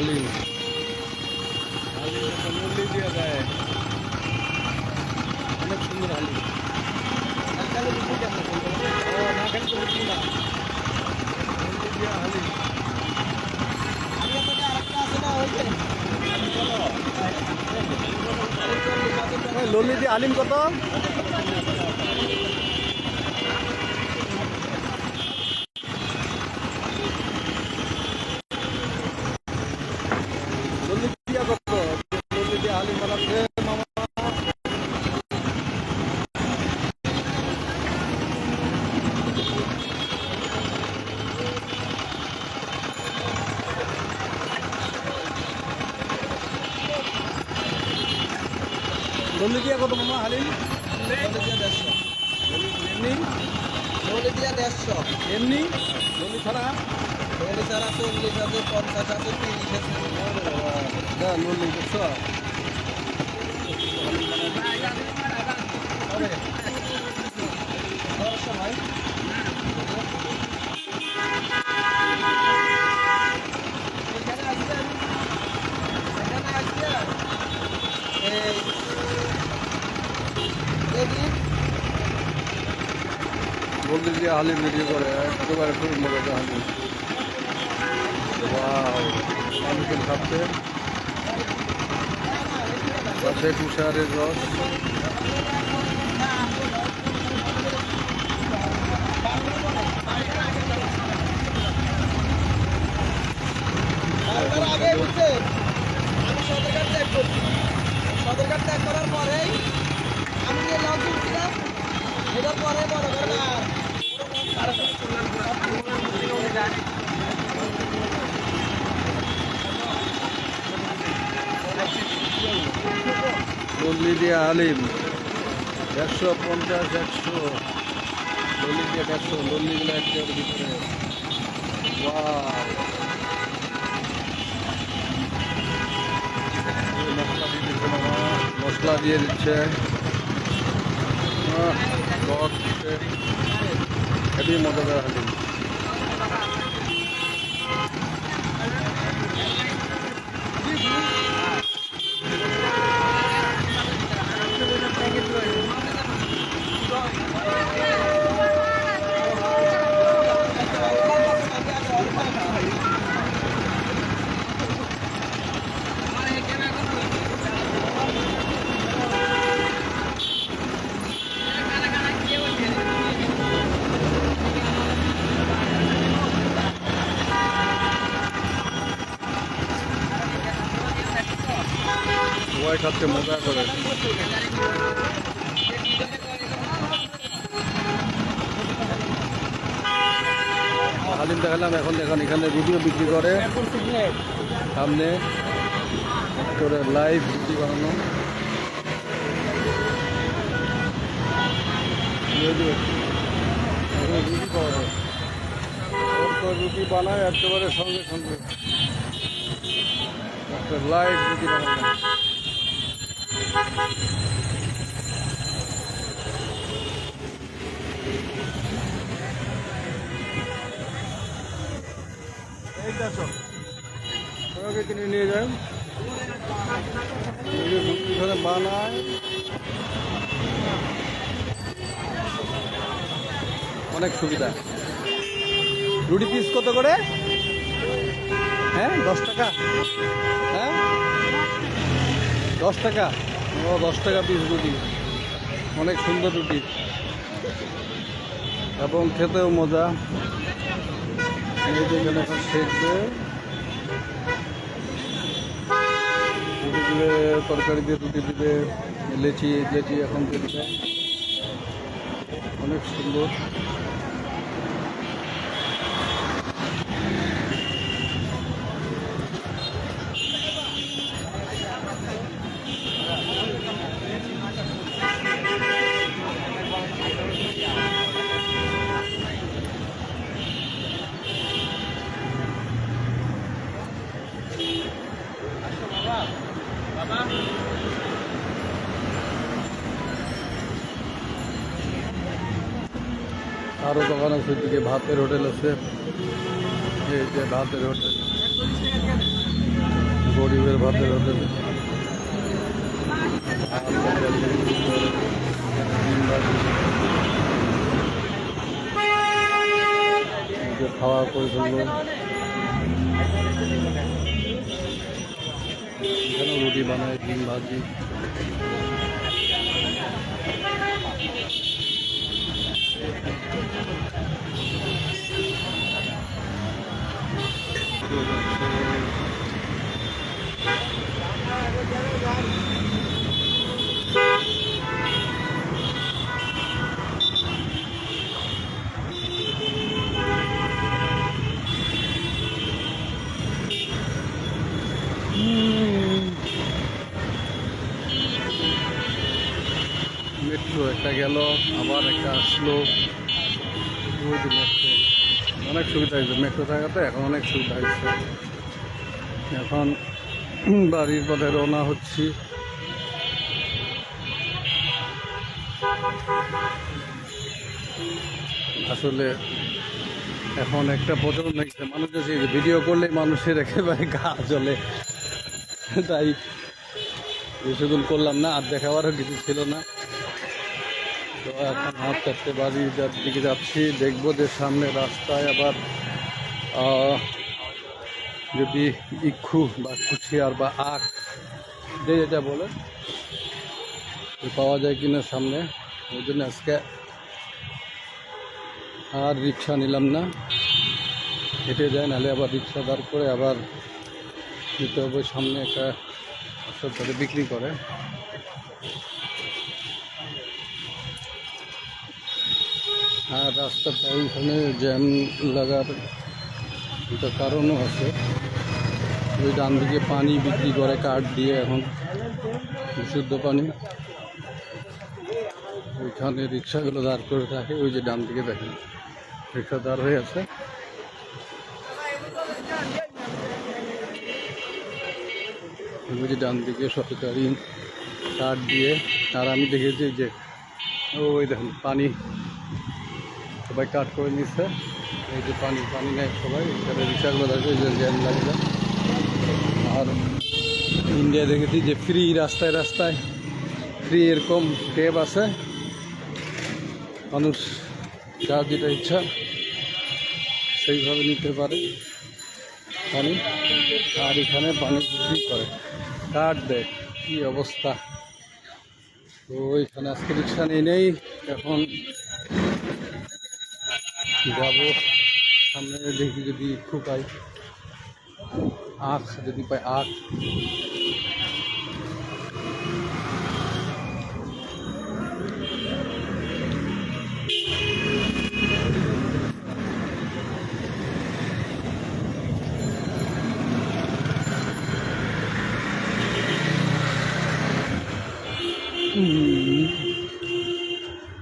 হালিম একটা মুরলি দিয়ে দেয়। অনেক সুন্দর হালিম ললি দিয়ে হালিম কত ললি দিয়া কত ললি দিয়ে হালিম বানাচ্ছে মামা ললি দিয়া কত মামা হালিম? এমনি? নলি দিয়া দেড়শো। এমনি? দলি ছাড়া দলি ছাড়া চল্লিশ আছে পঞ্চাশ আছে তিরিশ আছে। হ্যাঁ ললি দেখছ সময় এখানে আসবেন এখানে আসবেন এই ললি দিয়ে হালিম রেডি করে? একেবারে খুব হালিম ওয়াও অনেকের খাচ্ছে পাশে তুষারের রস। আগে বুঝছে আমি সদরঘাট ত্যাগ করছি। ত্যাগ করার পরেই আমি যে লঞ্চ উঠছিলাম এটার পরে মনে করেন আর লল্লি দিয়ে হালিম একশো পঞ্চাশ, একশো লল্লি দিয়ে একশো লল্লিগুলো একটার ভিতরে মশলা দিয়ে দিচ্ছে। মামা মশলা দিয়ে দিচ্ছে আহ, রস দিচ্ছে হেবি মজাদার হালিম সবাই খাচ্ছে মজা করে। হালিম দেখালাম এখন দেখুন এখানে রুটিও বিক্রি করে। সামনে করে লাইভ রুটি বানানো। রুটি পাওয়া যায়। বানায় একেবারে সঙ্গে সঙ্গে। একটা লাইভ রুটি বানানো কিনে নিয়ে অনেক সুবিধা। রুটি পিস কত করে? হ্যাঁ দশ টাকা। দশ টাকা? ও, দশ টাকা পিস রুটি। অনেক সুন্দর রুটি। এবং খেতেও মজা। এখানে সেকবে রুটি দিলে, তরকারি দিয়ে রুটি দিবে লেচি লেচি এখন দিবে অনেক সুন্দর। আরও দোকান আছে দিকে ভাতের হোটেল আছে। যে ভাতের হোটেল। গরিবের ভাতে ভাতে খাওয়া করে ফেলল। এখানে রুটি বানায়, ডিম ভাজি। মেট্রো আবার একটা আসলো অনেক সুবিধা হয়েছে। মেট্রো থাকাতে এখন অনেক সুবিধা হয়েছে। এখন বাড়ির পথে রওনা হচ্ছি। আসলে এখন একটা প্রচলন হয়েছে মানুষ যে ভিডিও করলে মানুষের একেবারে গা জ্বলে। তাই বেশিক্ষণ করলাম না, আর দেখাবারও কিছু ছিল না। তো এখন হাত চারটে বাড়ি যার দিকে যাচ্ছি, দেখব যে সামনে রাস্তায় আবার যদি ইক্ষু বা কুচিয়ার বা আখ যে যেটা বলে পাওয়া যায় কিনা সামনে। ওই জন্য আজকে আর রিক্সা নিলাম না। হেঁটে যায়, নাহলে আবার রিক্সা দাঁড় করে আবার নিতে হবে সামনে একটা সব বিক্রি করে। আর রাস্তাটা ওইখানে জ্যাম লাগার একটা কারণও আছে। ওই ডান দিকে পানি বিক্রি করে, কাঠ দিয়ে এখন বিশুদ্ধ পানি। ওইখানে রিক্সাগুলো দাঁড় করে থাকে, ওই যে ডান দিকে দেখেন, রিক্সা দাঁড় হয়ে আছে। ওই যে ডান দিকে সরকারি কাঠ দিয়ে, আর আমি দেখেছি যে, ওই দেখুন পানি সবাই কাট করে নিচ্ছে এই যে পানি পানি নেয় সবাই। এখানে রিক্সাগুলো দেখে যে জ্যাম লাগবে। আর ইন্ডিয়া দেখেছি যে ফ্রি রাস্তায় রাস্তায় ফ্রি এরকম ট্যাব আছে। মানুষ যার যেটা ইচ্ছা সেইভাবে নিতে পারে পানি। আর এখানে পানি বিক্রি করে। কাঠ দেয়, কী অবস্থা। তো ওইখানে আজকে রিক্সা নিয়ে নেই। এখন যাব। সামনে দেখি যদি ইক্ষু পাই। আখ, যদি পাই আখ।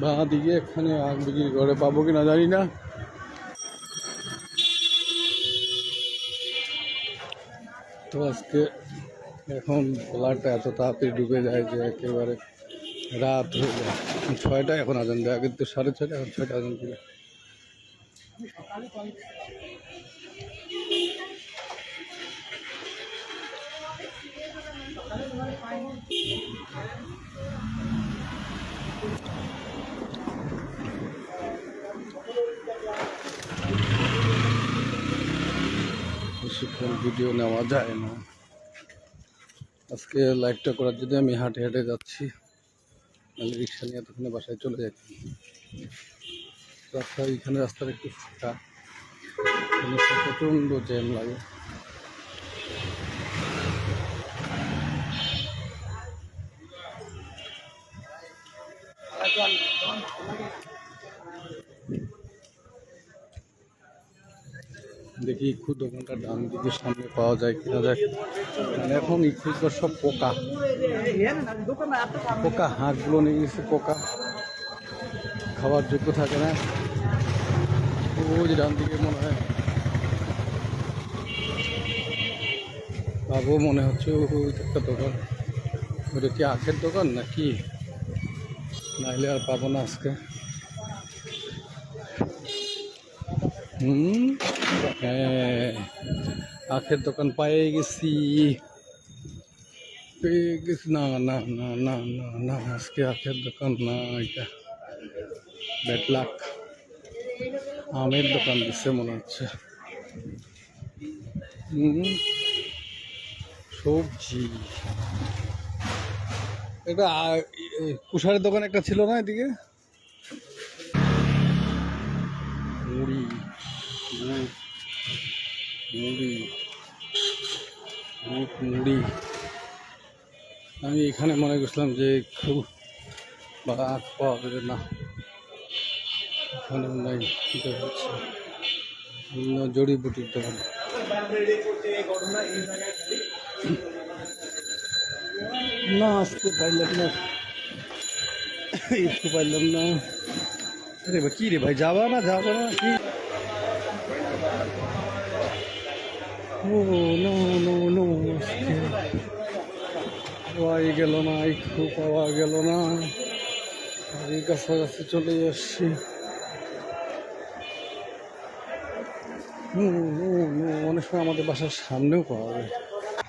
বাঁ দিকে এখানে আখ বিক্রি করে। পাবো কি না জানি না। তো আজকে এখন পোলারটা এত তাড়াতাড়ি ডুবে যায় যে একেবারে রাত হয়ে যায়। ছয়টা এখন আজান দেয়, আগে তো সাড়ে ছয়টা এখন ছয়টা আজান দিবে বেশিক্ষণ ভিডিও নেওয়া যায় না। আজকে লাইভটা করার জন্য আমি হাঁটে হাঁটে যাচ্ছি। মানে রিক্সা নিয়ে এতক্ষণে বাসায় চলে যাচ্ছি। রাস্তা এখানে রাস্তার একটু ফাঁকা। প্রচণ্ড জ্যাম লাগে। দেখি ইক্ষু দোকানটা ডান দিকে সামনে পাওয়া যায় কিনা দেখ মানে এখন ইক্ষুগুলো সব পোকা। পোকা, হাঁসগুলো নিয়ে গেছে পোকা। খাওয়ার যোগ্য থাকে না। ওই যে ডান দিকে মনে হয়। পাবো মনে হচ্ছে ওই একটা দোকান। ওটা কি আখের দোকান নাকি? নাইলে আর পাবো না আজকে। হুম হ্যাঁ আখের দোকান পায়ে গেছি। পেয়ে গেছি। না না না না না না, আজকে আখের দোকান না, এটা ব্যাড লাক আমের দোকান দিচ্ছে মনে হচ্ছে। সবজি। এটা কুষারের দোকান একটা ছিল না এদিকে? মুড়ি। বুট মুড়ি বুট মুড়ি। আমি এখানে মনে করছিলাম যে খুব বাঘ পাওয়া না। এখানে নাই বিভিন্ন জড়িবুটির দোকান। না, আজকে পাইলাম না। একটু পাইলাম না। আরে ভাই, কি রে ভাই, যাবা না যাবা না, কি? নো নো পাওয়াই গেল না একটু পাওয়া গেল না আমি কাছাকাছি চলে হুম, অনেক সময় আমাদের বাসার সামনেও পাওয়া যায়